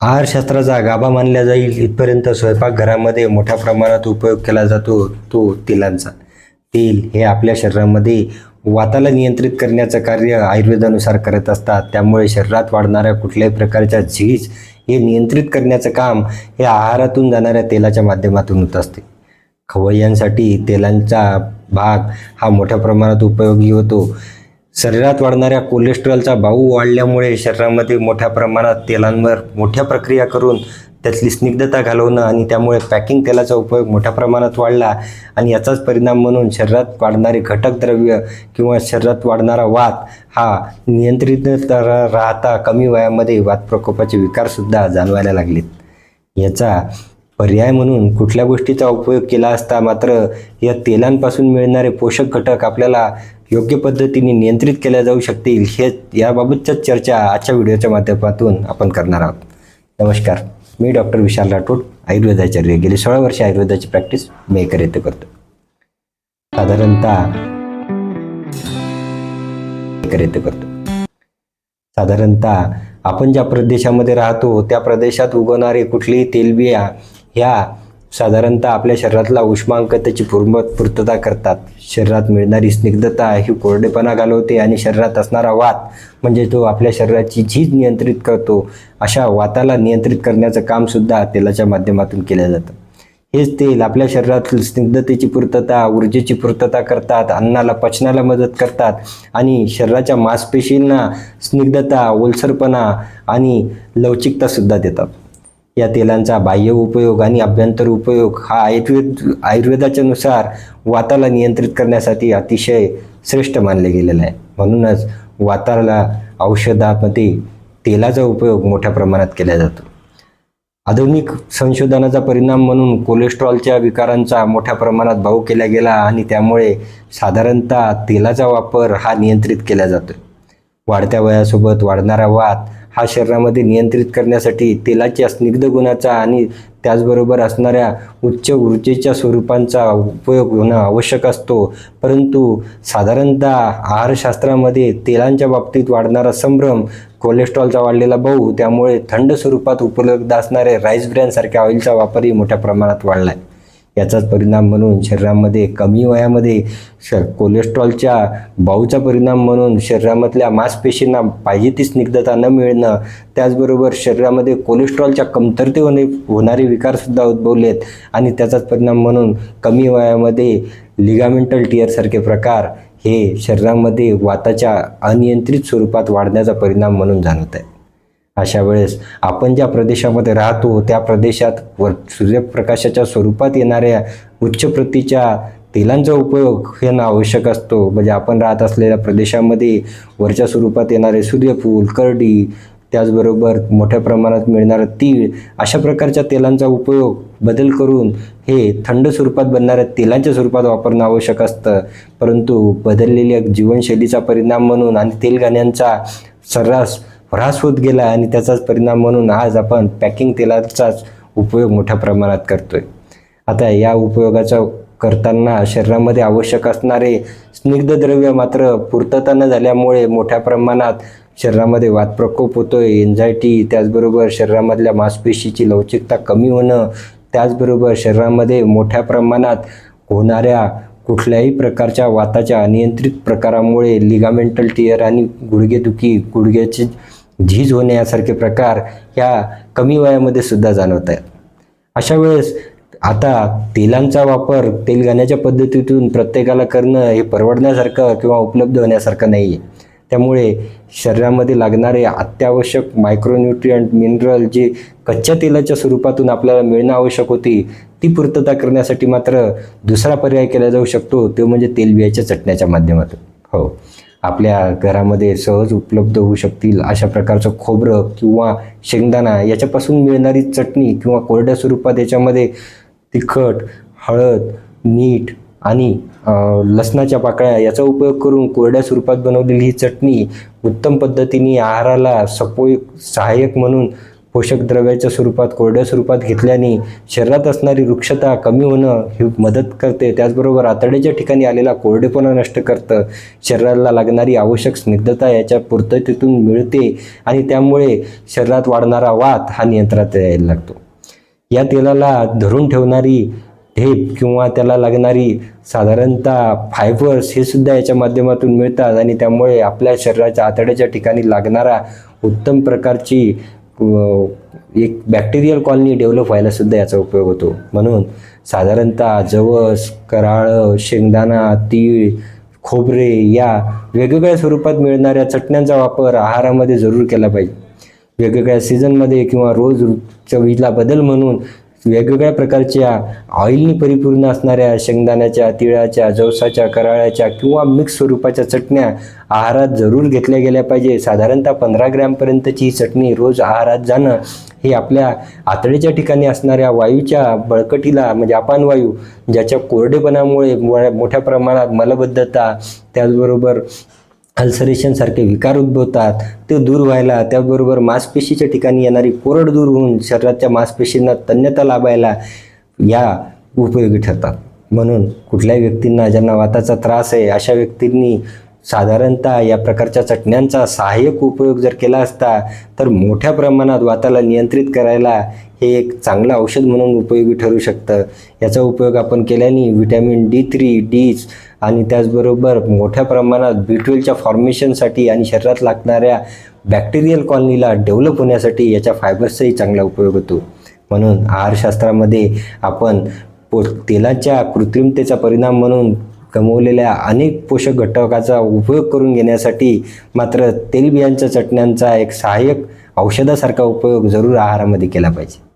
आहारशास्त्राचा गाभा मानला जाईल. इथपर्यंत स्वयंपाकघरामध्ये मोठ्या प्रमाणात उपयोग केला जातो तो तेलांचा. तेल हे आपल्या शरीरामध्ये वाताला नियंत्रित करण्याचं कार्य आयुर्वेदानुसार करत असतात. त्यामुळे शरीरात वाढणाऱ्या कुठल्याही प्रकारच्या झीज हे नियंत्रित करण्याचं काम हे आहारातून जाणाऱ्या तेलाच्या माध्यमातून होत असते. खवय्यांसाठी तेलांचा भाग हा मोठ्या प्रमाणात उपयोगी होतो. शरीरात वाढणाऱ्या कोलेस्ट्रॉलचा बाऊ वाढल्यामुळे शरीरामध्ये मोठ्या प्रमाणात तेलांवर मोठ्या प्रक्रिया करून त्यातली स्निग्धता घालवणं आणि त्यामुळे पॅकिंग तेलाचा उपयोग मोठ्या प्रमाणात वाढला आणि याचाच परिणाम म्हणून शरीरात वाढणारे घटक द्रव्य किंवा शरीरात वाढणारा वात हा नियंत्रित राहता कमी वयामध्ये वात प्रकोपाचे विकारसुद्धा जाणवायला लागलेत. याचा पर्याय म्हणून कुठल्या गोष्टीचा उपयोग केला असता मात्र या तेलांपासून मिळणारे पोषक घटक आपल्याला योग्य पद्धतीने नियंत्रित केल्या जाऊ शकतील हे याबाबतच्याच चर्चा आजच्या व्हिडिओच्या माध्यमातून आपण करणार आहोत. नमस्कार. मी डॉक्टर विशाल राठोड आयुर्वेदाचार्य. गेली सोळा वर्षे आयुर्वेदाची प्रॅक्टिस मेकर येथे करतो. साधारणतः येथे करतो. साधारणतः आपण ज्या प्रदेशामध्ये राहतो त्या प्रदेशात उगवणारे कुठलीही तेलबिया ह्या साधारणतः आपल्या शरीरातला उष्मांक त्याची पूर्ण पूर्तता करतात. शरीरात मिळणारी स्निग्धता ही कोरडेपणा घालवते आणि शरीरात असणारा वात म्हणजे तो आपल्या शरीराची झीज नियंत्रित करतो. अशा वाताला नियंत्रित करण्याचं कामसुद्धा तेलाच्या माध्यमातून केलं जातं. हेच तेल आपल्या शरीरातील स्निग्धतेची पूर्तता ऊर्जेची पूर्तता करतात अन्नाला पचनाला मदत करतात आणि शरीराच्या मांसपेशींना स्निग्धता ओलसरपणा आणि लवचिकतासुद्धा देतात. या तेलांचा बाह्य उपयोग आणि अभ्यंतर उपयोग हा आयुर्वेद आयुर्वेदाच्या नुसार वाताला नियंत्रित करण्यासाठी अतिशय श्रेष्ठ मानले गेलेलं आहे. म्हणूनच वाताला औषधामध्ये तेलाचा उपयोग मोठ्या प्रमाणात केला जातो. आधुनिक संशोधनाचा परिणाम म्हणून कोलेस्ट्रॉलच्या विकारांचा मोठ्या प्रमाणात भाऊ केला गेला आणि त्यामुळे साधारणतः तेलाचा वापर हा नियंत्रित केला जातो वाढत्या वयासोबत वाढणारा वात हा शरीरामध्ये नियंत्रित करण्यासाठी तेलाच्या स्निग्ध गुणाचा आणि त्याचबरोबर असणाऱ्या उच्च ऊर्जेच्या स्वरूपांचा उपयोग होणं आवश्यक असतो. परंतु साधारणतः आहारशास्त्रामध्ये तेलांच्या बाबतीत वाढणारा संभ्रम कोलेस्ट्रॉलचा वाढलेला भाऊ त्यामुळे थंड स्वरूपात उपलब्ध असणारे राईस ब्रँडसारख्या ऑइलचा वापरही मोठ्या प्रमाणात वाढला आहे याचाच परिणाम म्हणून शरीरामध्ये कमी वयामध्ये श कोलेस्ट्रॉलच्या बाऊचा परिणाम म्हणून शरीरामधल्या मांसपेशींना पाहिजे ती स्निग्धता न मिळणं त्याचबरोबर शरीरामध्ये कोलेस्ट्रॉलच्या कमतरते होणे होणारे विकारसुद्धा उद्भवलेत आणि त्याचाच परिणाम म्हणून कमी वयामध्ये लिगामेंटल टिअरसारखे प्रकार हे शरीरामध्ये वाताच्या अनियंत्रित स्वरूपात वाढण्याचा परिणाम म्हणून जाणवत आहे अशा वेळेस आपण ज्या प्रदेशामध्ये राहतो त्या प्रदेशात वर सूर्यप्रकाशाच्या स्वरूपात येणाऱ्या उच्च प्रतीच्या तेलांचा उपयोग हे आवश्यक असतो. म्हणजे आपण राहत असलेल्या प्रदेशामध्ये वरच्या स्वरूपात येणारे सूर्यफूल करडी त्याचबरोबर मोठ्या प्रमाणात मिळणारं तीळ अशा प्रकारच्या तेलांचा उपयोग बदल करून हे थंड स्वरूपात बनणाऱ्या तेलांच्या स्वरूपात वापरणं आवश्यक असतं. परंतु बदललेल्या जीवनशैलीचा परिणाम म्हणून आणि तेलगाण्यांचा सर्रास ऱ्हास होत गेला आणि त्याचाच परिणाम म्हणून आज आपण पॅकिंग तेलाचाच उपयोग मोठ्या प्रमाणात करतोय. आता या उपयोगाचा करताना शरीरामध्ये आवश्यक असणारे स्निग्ध द्रव्य मात्र पूर्तता न झाल्यामुळे मोठ्या प्रमाणात शरीरामध्ये वातप्रकोप होतोय एन्झायटी त्याचबरोबर शरीरामधल्या मांसपेशीची लवचिकता कमी होणं त्याचबरोबर शरीरामध्ये मोठ्या प्रमाणात होणाऱ्या कुठल्याही प्रकारच्या वाताच्या अनियंत्रित प्रकारामुळे लिगामेंटल टिअर आणि गुडघेदुखी गुडघ्याची झीज होणे यासारखे प्रकार ह्या कमी वयामध्ये सुद्धा जाणवत आहेत. अशा वेळेस आता तेलांचा वापर तेल घाण्याच्या पद्धतीतून प्रत्येकाला करणं हे परवडण्यासारखं किंवा उपलब्ध होण्यासारखं नाही आहे त्यामुळे शरीरामध्ये लागणारे अत्यावश्यक मायक्रोन्युट्रियंट मिनरल जे कच्च्या तेलाच्या स्वरूपातून आपल्याला मिळणं आवश्यक होती ती पूर्तता करण्यासाठी मात्र दुसरा पर्याय केला जाऊ शकतो तो म्हणजे तेलबियाच्या चटण्याच्या माध्यमातून. हो. आपल्या घरामध्ये सहज उपलब्ध होऊ शकतील अशा प्रकारचं खोबरं किंवा शेंगदाणा याच्यापासून मिळणारी चटणी किंवा कोरड्या स्वरूपात याच्यामध्ये तिखट हळद मीठ आणि लसणाच्या पाकळ्या याचा उपयोग करून कोरड्या स्वरूपात बनवलेली ही चटणी उत्तम पद्धतीने आहाराला सपोय सहाय्यक म्हणून पोषक द्रव्याच्या स्वरूपात कोरड्या स्वरूपात घेतल्याने शरीरात असणारी वृक्षता कमी होणं ही मदत करते. त्याचबरोबर आतड्याच्या ठिकाणी आलेला कोरडेपणा नष्ट करतं. शरीराला लागणारी आवश्यक स्निग्धता याच्या पूर्ततेतून मिळते आणि त्यामुळे शरीरात वाढणारा वात हा नियंत्रणात यायला लागतो. या तेलाला धरून ठेवणारी ढेप किंवा त्याला लागणारी साधारणतः फायबर्स हे सुद्धा याच्या माध्यमातून मिळतात आणि त्यामुळे आपल्या शरीराच्या आतड्याच्या ठिकाणी लागणारा उत्तम प्रकारची एक बॅक्टेरियल कॉलनी डेव्हलप व्हायला सुद्धा याचा उपयोग होतो. म्हणून साधारणतः जवस कराळ शेंगदाणा तीळ खोबरे या वेगवेगळ्या स्वरूपात मिळणाऱ्या चटण्यांचा वापर आहारामध्ये जरूर केला पाहिजे. वेगवेगळ्या सीझनमध्ये किंवा रोज चवीला बदल म्हणून वेगवेगळ्या प्रकारच्या ऑइलनी परिपूर्ण असणाऱ्या शेंगदाण्याच्या तिळाच्या जवसाच्या कराळ्याच्या किंवा मिक्स स्वरूपाच्या चटण्या आहारात जरूर घेतल्या गेल्या पाहिजे. साधारणतः पंधरा ग्रॅमपर्यंतची ही चटणी रोज आहारात जाणं हे आपल्या आतडीच्या ठिकाणी असणाऱ्या वायूच्या बळकटीला म्हणजे अपान वायू ज्याच्या कोरडेपणामुळे मोठ्या प्रमाणात मलबद्धता त्याचबरोबर अल्सरेशनसारखे विकार उद्भवतात. ते दूर व्हायला त्याचबरोबर मांसपेशीच्या ठिकाणी येणारी कोरड दूर होऊन शरीराच्या मांसपेशींना तन्यता लाभायला या उपयोगी ठरतात. म्हणून कुठल्याही व्यक्तींना ज्यांना वाताचा त्रास आहे अशा व्यक्तींनी साधारणतः या प्रकारच्या चटण्यांचा सहाय्यक उपयोग जर केला असता तर मोठ्या प्रमाणात वाताला नियंत्रित करायला हे एक चांगलं औषध म्हणून उपयोगी ठरू शकतं. याचा उपयोग आपण केल्याने व्हिटॅमिन डी थ्री डीज आणि त्याचबरोबर मोठ्या प्रमाणात बी ट्वेलच्या फॉर्मेशनसाठी आणि शरीरात लागणाऱ्या बॅक्टेरियल कॉलनीला डेव्हलप होण्यासाठी याच्या फायबर्सचाही चांगला उपयोग होतो. म्हणून आहारशास्त्रामध्ये आपण पो तेलाच्या कृत्रिमतेचा परिणाम म्हणून गमवलेल्या अनेक पोषक घटकाचा उपयोग करून घेण्यासाठी मात्र तेलबियांच्या चटण्यांचा एक सहाय्यक औषधासारखा उपयोग जरूर आहारामध्ये केला पाहिजे.